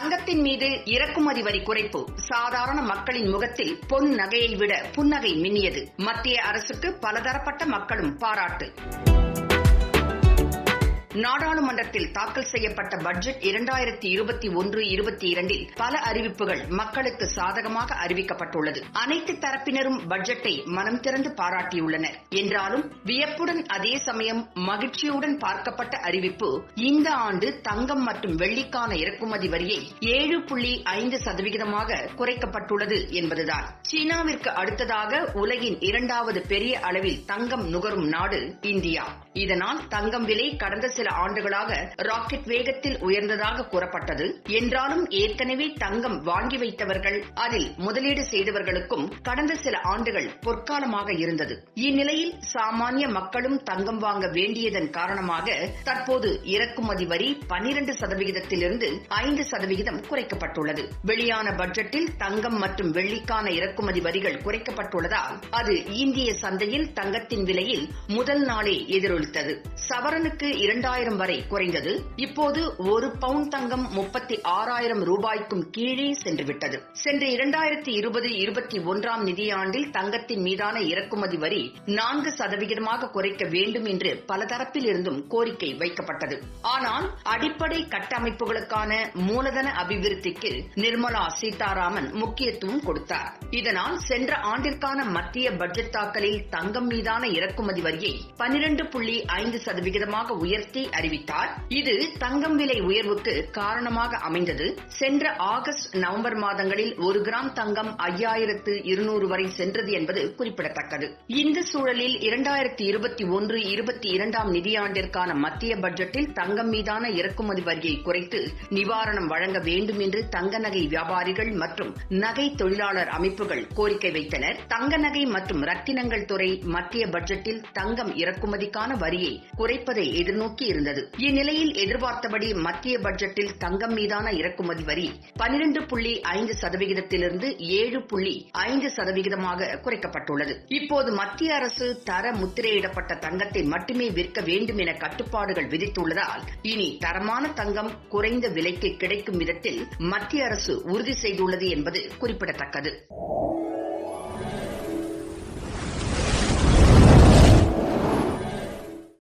தங்கத்தின் மீது இறக்குமதி வரி குறைப்பு சாதாரண மக்களின் முகத்தில் பொன் நகையை விட புன்னகை மின்னியது. மத்திய அரசுக்கு பலதரப்பட்ட மக்களும் பாராட்டு. நாடாளுமன்றத்தில் தாக்கல் செய்யப்பட்ட பட்ஜெட் இரண்டாயிரத்தி இருபத்தி ஒன்று இருபத்தி இரண்டில் பல அறிவிப்புகள் மக்களுக்கு சாதகமாக அறிவிக்கப்பட்டுள்ளது. அனைத்து தரப்பினரும் பட்ஜெட்டை மனம் திறந்து பாராட்டியுள்ளனர். என்றாலும் வியப்புடன் அதே சமயம் மகிழ்ச்சியுடன் பார்க்கப்பட்ட அறிவிப்பு இந்த ஆண்டு தங்கம் மற்றும் வெள்ளிக்கான இறக்குமதி வரியை ஏழு புள்ளி ஐந்து சதவிகிதமாக குறைக்கப்பட்டுள்ளது என்பதுதான். சீனாவிற்கு அடுத்ததாக உலகின் இரண்டாவது பெரிய அளவில் தங்கம் நுகரும் நாடு இந்தியா. இதனால் தங்கம் விலை கடந்த சில ஆண்டுகளாக ராக்கெட் வேகத்தில் உயர்ந்ததாக கூறப்பட்டது. என்றாலும் ஏற்கனவே தங்கம் வாங்கி வைத்தவர்கள் அதில் முதலீடு செய்தவர்களுக்கும் கடந்த சில ஆண்டுகள் பொற்காலமாக இருந்தது. இந்நிலையில் சாமானிய மக்களும் தங்கம் வாங்க வேண்டியதன் காரணமாக தற்போது இறக்குமதி வரி பனிரண்டு சதவிகிதத்திலிருந்து ஐந்து சதவிகிதம் குறைக்கப்பட்டுள்ளது. வெளியான பட்ஜெட்டில் தங்கம் மற்றும் வெள்ளிக்கான இறக்குமதி வரிகள் குறைக்கப்பட்டுள்ளதால் அது இந்திய சந்தையில் தங்கத்தின் விலையில் முதல் நாளே எதிரொலித்தது. சவரனுக்கு இரண்டாயிரம் வரை குறைந்தது இப்போது ஒரு பவுண்ட் தங்கம் முப்பத்தி ஆறாயிரம் ரூபாய்க்கும் கீழே சென்றுவிட்டது. சென்ற இரண்டாயிரத்தி இருபது இருபத்தி ஒன்றாம் நிதியாண்டில் தங்கத்தின் மீதான இறக்குமதி வரி நான்கு சதவிகிதமாக குறைக்க வேண்டும் என்று பல தரப்பில் இருந்தும் கோரிக்கை வைக்கப்பட்டது. ஆனால் அடிப்படை கட்டமைப்புகளுக்கான மூலதன அபிவிருத்திக்கு நிர்மலா சீதாராமன் முக்கியத்துவம் கொடுத்தார். இதனால் சென்ற ஆண்டிற்கான மத்திய பட்ஜெட் தாக்கலில் தங்கம் மீதான இறக்குமதி வரியை பனிரண்டு புள்ளி ஐந்து சதவிகிதமாக உயர்த்தி அறிவித்தார். இது தங்கம் விலை உயர்வுக்கு காரணமாக அமைந்தது. சென்ற ஆகஸ்ட் நவம்பர் மாதங்களில் ஒரு கிராம் தங்கம் ஐயாயிரத்து இருநூறு வரை சென்றது என்பது குறிப்பிடத்தக்கது. இந்த சூழலில் இரண்டாயிரத்தி இருபத்தி ஒன்று இருபத்தி இரண்டாம் நிதியாண்டிற்கான மத்திய பட்ஜெட்டில் தங்கம் மீதான இறக்குமதி வரியை குறைத்து நிவாரணம் வழங்க வேண்டும் என்று தங்க நகை வியாபாரிகள் மற்றும் நகை தொழிலாளர் அமைப்புகள் கோரிக்கை வைத்தனர். தங்க நகை மற்றும் ரத்தினங்கள் துறை மத்திய பட்ஜெட்டில் தங்கம் இறக்குமதிக்கான வரியை குறைப்பதை எதிர்நோக்கி இருந்தது இந்நிலையில் எதிர்பார்த்தபடி மத்திய பட்ஜெட்டில் தங்கம் மீதான இறக்குமதி வரி பனிரண்டு புள்ளி ஐந்து சதவிகிதத்திலிருந்து ஏழு புள்ளி ஐந்து சதவிகிதமாக குறைக்கப்பட்டுள்ளது. இப்போது மத்திய அரசு தர முத்திரையிடப்பட்ட தங்கத்தை மட்டுமே விற்க வேண்டும் என கட்டுப்பாடுகள் விதித்துள்ளதால் இனி தரமான தங்கம் குறைந்த விலைக்கு கிடைக்கும் விதத்தில் மத்திய அரசு உறுதி செய்துள்ளது என்பது குறிப்பிடத்தக்கது.